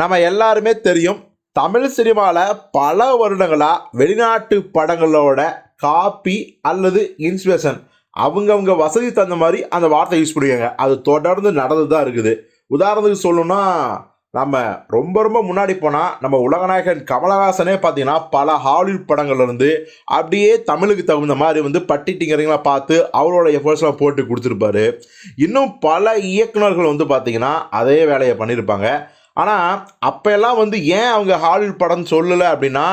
நம்ம எல்லாருமே தெரியும் தமிழ் சினிமாவில் பல வருடங்களாக வெளிநாட்டு படங்களோட காப்பி அல்லது இன்ஸ்பிரேஷன் அவங்கவுங்க வசதி தகுந்த மாதிரி அந்த வார்த்தை யூஸ் பண்ணுவாங்க அது தொடர்ந்து நடந்து தான் இருக்குது. உதாரணத்துக்கு சொல்லணும்னா நம்ம ரொம்ப ரொம்ப முன்னாடி போனால் நம்ம உலகநாயகன் கமலஹாசனே பார்த்தீங்கன்னா பல ஹாலிவுட் படங்கள்லேருந்து அப்படியே தமிழுக்கு தகுந்த மாதிரி வந்து பட்டிட்டிங்கிறீங்களா பார்த்து அவரோட எஃபர்ட்ஸ்லாம் போட்டு கொடுத்துருப்பாரு. இன்னும் பல இயக்குனர்கள் வந்து பார்த்தீங்கன்னா அதே வேலையை பண்ணியிருப்பாங்க. ஆனால் அப்போல்லாம் வந்து ஏன் அவங்க ஹாலிவுட் படம் சொல்லலை அப்படின்னா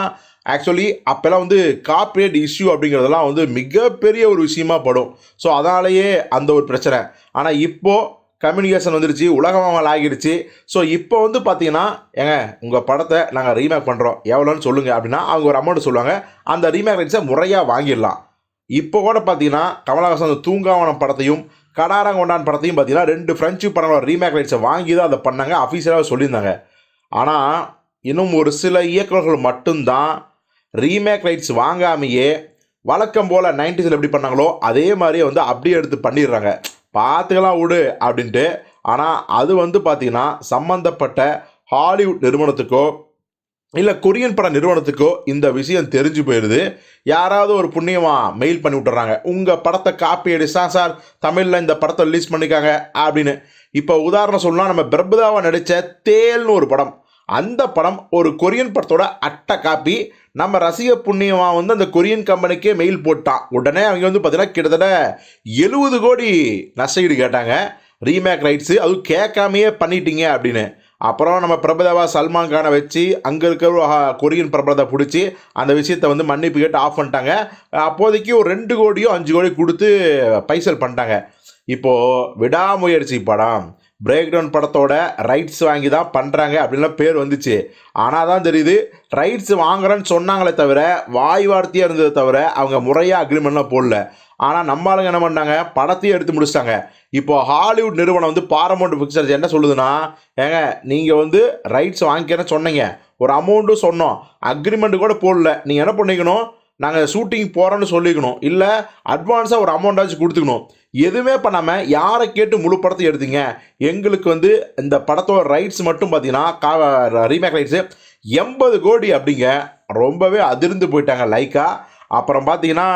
ஆக்சுவலி அப்போல்லாம் வந்து கார்ப்பரேட் இஷ்யூ அப்படிங்கிறதெல்லாம் வந்து மிகப்பெரிய ஒரு விஷயமா படும். ஸோ அதனாலேயே அந்த ஒரு பிரச்சனை. ஆனால் இப்போது கம்யூனிகேஷன் வந்துருச்சு உலகமாமல் ஆகிடுச்சு. ஸோ இப்போ வந்து பார்த்தீங்கன்னா ஏங்க உங்கள் படத்தை நாங்கள் ரீமேக் பண்ணுறோம் எவ்வளோன்னு சொல்லுங்கள் அப்படின்னா அவங்க ஒரு அமௌண்ட் சொல்லுவாங்க. அந்த ரீமேக் ரைட்ஸை முறையாக வாங்கிடலாம். இப்போ கூட பார்த்தீங்கன்னா கமலஹாசன் தூங்காவனம் படத்தையும் கடாரங்கொண்டான் படத்தையும் பார்த்தீங்கன்னா ரெண்டு ஃப்ரெஞ்சு படங்களோட ரீமேக் ரைட்ஸை வாங்கி தான் அதை பண்ணாங்க அஃபீஷியலாக சொல்லியிருந்தாங்க. ஆனால் இன்னும் ஒரு சில இயக்குநர்கள் மட்டும்தான் ரீமேக் ரைட்ஸ் வாங்காமையே வழக்கம் போல் நைன்டிஸில் எப்படி பண்ணாங்களோ அதே மாதிரியே வந்து அப்படியே எடுத்து பண்ணிடுறாங்க. பார்த்துக்கலாம் விடு அப்படின்ட்டு. ஆனால் அது வந்து பார்த்திங்கன்னா சம்மந்தப்பட்ட ஹாலிவுட் நிறுவனத்துக்கோ இல்லை கொரியன் பட நிறுவனத்துக்கோ இந்த விஷயம் தெரிஞ்சு போயிடுது யாராவது ஒரு புண்ணியமாக மெயில் பண்ணி விட்டுறாங்க. உங்கள் படத்தை காப்பி அடிச்சா சார் தமிழில் இந்த படத்தை ரிலீஸ் பண்ணிக்காங்க அப்படின்னு. இப்போ உதாரணம் சொல்லலாம் நம்ம பிரபுதாவை நடித்த தேல்னு ஒரு படம். அந்த படம் ஒரு கொரியன் படத்தோட அட்டை காப்பி நம்ம ரசிக புண்ணியமாக வந்து அந்த கொரியன் கம்பெனிக்கே மெயில் போட்டான். உடனே அவங்க வந்து பார்த்தீங்கன்னா கிட்டத்தட்ட எழுபது கோடி நஷ்டஈடு கேட்டாங்க. ரீமேக் ரைட்ஸு அதுவும் கேட்காமையே பண்ணிட்டீங்க அப்படின்னு. அப்புறம் நம்ம பிரபலவா சல்மான் கானை வச்சு அங்கே இருக்கிற ஒரு கொரியன் பிரபலத்தை பிடிச்சி அந்த விஷயத்தை வந்து மன்னிப்பு கேட்டு ஆஃப் பண்ணிட்டாங்க. அப்போதைக்கு ஒரு ரெண்டு கோடியோ அஞ்சு கோடியோ கொடுத்து பைசல் பண்ணிட்டாங்க. இப்போது விடாமுயற்சி படம். பிரேக் டவுன் படத்தோட ரைட்ஸ் வாங்கி தான் பண்ணுறாங்க அப்படின்லாம் பேர் வந்துச்சு. ஆனால் தான் தெரியுது ரைட்ஸ் வாங்குறேன்னு சொன்னாங்களே தவிர வாய் வார்த்தையாக இருந்ததை தவிர அவங்க முறையாக அக்ரிமெண்ட்லாம் போடல. ஆனால் நம்ம ஆளுங்க என்ன பண்ணாங்க படத்தையும் எடுத்து முடிச்சிட்டாங்க. இப்போ ஹாலிவுட் நிறுவனம் வந்து பாரமௌண்ட் பிக்சர்ஸ் என்ன சொல்லுதுன்னா ஏங்க நீங்கள் வந்து ரைட்ஸ் வாங்கிக்கிறேன்னு சொன்னீங்க. ஒரு அமௌண்ட்டும் சொன்னோம். அக்ரிமெண்ட் கூட போடல. நீங்கள் என்ன பண்ணிக்கணும்? நாங்கள் ஷூட்டிங் போகிறோன்னு சொல்லிக்கணும். இல்லை அட்வான்ஸாக ஒரு அமௌண்ட்டாச்சும் கொடுத்துக்கணும். எதுவுமே பண்ணாமல் யாரை கேட்டு முழு படத்தை எடுத்தீங்க? எங்களுக்கு வந்து இந்த படத்தோட ரைட்ஸ் மட்டும் பார்த்தீங்கன்னா கா ரீமேக் ரைட்ஸு எண்பது கோடி அப்படிங்க. ரொம்பவே அதிர்ந்து போயிட்டாங்க லைக்கா அப்புறம் பார்த்தீங்கன்னா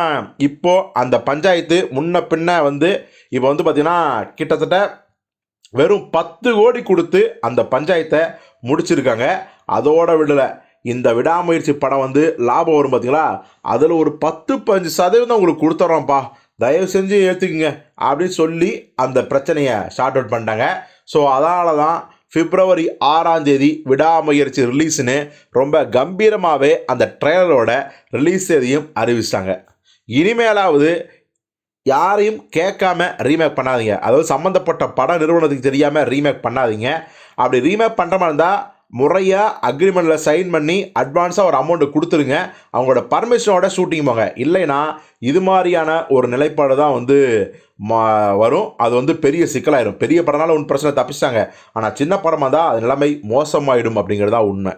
இப்போ அந்த பஞ்சாயத்து முன்ன பின்ன வந்து இப்போ வந்து பார்த்திங்கன்னா கிட்டத்தட்ட வெறும் பத்து கோடி கொடுத்து அந்த பஞ்சாயத்தை முடிச்சிருக்காங்க. அதோட விடலை. இந்த விடாமுயற்சி படம் வந்து லாபம் வரும் பார்த்தீங்களா அதில் ஒரு பத்து பஞ்சு சதவீதம் உங்களுக்கு கொடுத்துட்றோம்ப்பா தயவு செஞ்சு ஏற்றுக்குங்க அப்படின்னு சொல்லி அந்த பிரச்சனையை ஷார்ட் அவுட் பண்ணிட்டாங்க. ஸோ அதனால தான் பிப்ரவரி ஆறாம் தேதி விடாமுயற்சி ரிலீஸ்னு ரொம்ப கம்பீரமாகவே அந்த ட்ரெய்லரோட ரிலீஸ் தேதியும் அறிவிச்சிட்டாங்க. இனிமேலாவது யாரையும் கேட்காம ரீமேக் பண்ணாதீங்க. அதாவது சம்மந்தப்பட்ட பட நிறுவனத்துக்கு தெரியாமல் ரீமேக் பண்ணாதீங்க. அப்படி ரீமேக் பண்ணுற மாதிரி இருந்தால் முறையாக அக்ரிமெண்ட்டில் சைன் பண்ணி அட்வான்ஸாக ஒரு அமௌண்ட்டு கொடுத்துருங்க. அவங்களோட பர்மிஷனோட ஷூட்டிங் போங்க. இல்லைன்னா இது மாதிரியான ஒரு நிலைப்பாடு தான் வந்து மா வரும். அது வந்து பெரிய சிக்கலாயிரும். பெரிய படம்னால ஒன்றும் பிரச்சனை தப்பிச்சிட்டாங்க. ஆனால் சின்ன படமாக தான் அது நிலைமை மோசமாயிடும் அப்படிங்கிறது தான் உண்மை.